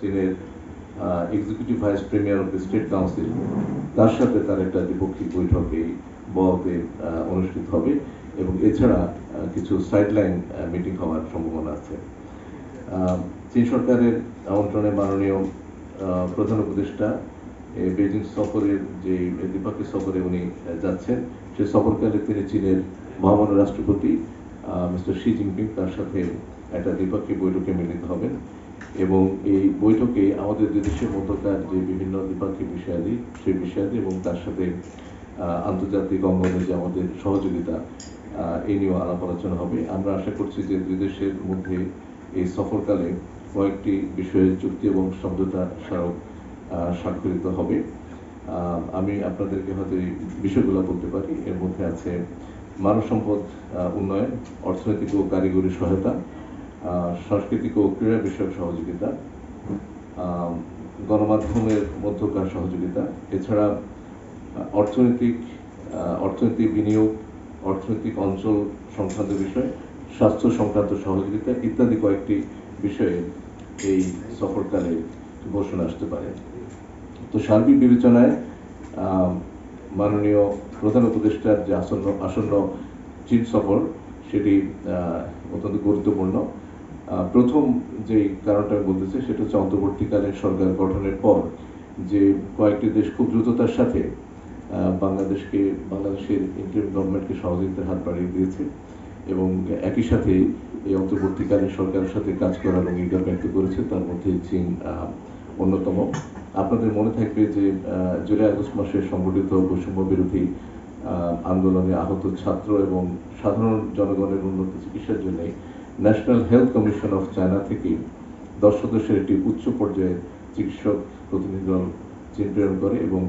চীনের executive vice premier of the state council তার সাথে তার একটা দ্বিপক্ষিক বৈঠক এই বতে অনুষ্ঠিত হবে এবং এছাড়া কিছু সাইডলাইন মিটিং হওয়ার সম্ভাবনা আছে। চীন সরকারের আমন্ত্রণে মাননীয় প্রধান উপদেষ্টা বেজিং সফরের যে দ্বিপাক্ষিক সফরে উনি যাচ্ছেন সেই সফরকালে তিনি চীনের মহামান্য রাষ্ট্রপতি মিস্টার শি জিনপিং তার সাথে একটা দ্বিপাক্ষিক বৈঠকে মিলিত হবেন। এবং এই বৈঠকে আমাদের দুই দেশের মধ্যকার যে বিভিন্ন দ্বিপাক্ষিক বিষয়াদি, সেই বিষয়াদি এবং তার সাথে আন্তর্জাতিক অঙ্গনে যে আমাদের সহযোগিতা এই নিয়েও আলাপ আলোচনা হবে। আমরা আশা করছি যে দুই দেশের মধ্যে এই সফরকালে কয়েকটি বিষয়ে চুক্তি এবং সমঝোতা স্মারক স্বাক্ষরিত হবে। আমি আপনাদেরকে হয়তো এই বিষয়গুলো বলতে পারি। এর মধ্যে আছে মানব সম্পদ উন্নয়ন, অর্থনৈতিক ও কারিগরি সহায়তা সাংস্কৃতিক ও ক্রীড়া বিষয়ক সহযোগিতা গণমাধ্যমের মধ্যকার সহযোগিতা এছাড়া অর্থনৈতিক আহ, অর্থনৈতিক বিনিয়োগ অর্থনৈতিক অঞ্চল সংক্রান্ত বিষয় স্বাস্থ্য সংক্রান্ত সহযোগিতা ইত্যাদি কয়েকটি বিষয়ে এই সফরকালে ঘোষণা আসতে পারে। তো সার্বিক বিবেচনায় মাননীয় প্রধান উপদেষ্টার যে আসন্ন আসন্ন চীন সফর সেটি অত্যন্ত গুরুত্বপূর্ণ। প্রথম যে কারণটা বলতেছি সেটা হচ্ছে অন্তর্বর্তীকালীন সরকার গঠনের পর যে কয়েকটি দেশ খুব দ্রুততার সাথে বাংলাদেশকে, বাংলাদেশের ইন্টারিম গভর্নমেন্টকে সহযোগিতার হাত বাড়িয়ে দিয়েছে এবং একই সাথে এই অন্তর্বর্তীকালীন সরকারের সাথে কাজ করার অঙ্গীকার ব্যক্ত করেছে, তার মধ্যে চীন অন্যতম। আপনাদের মনে থাকবে যে জুলাই আগস্ট মাসে সংগঠিত বৈষম্য বিরোধী আন্দোলনে আহত ছাত্র এবং সাধারণ জনগণের উন্নত চিকিৎসার জন্য national health commission of China থেকে দশ সদস্যের একটি উচ্চ পর্যায়ের চিকিৎসক প্রতিনিধি দল চীন প্রেরণ করে এবং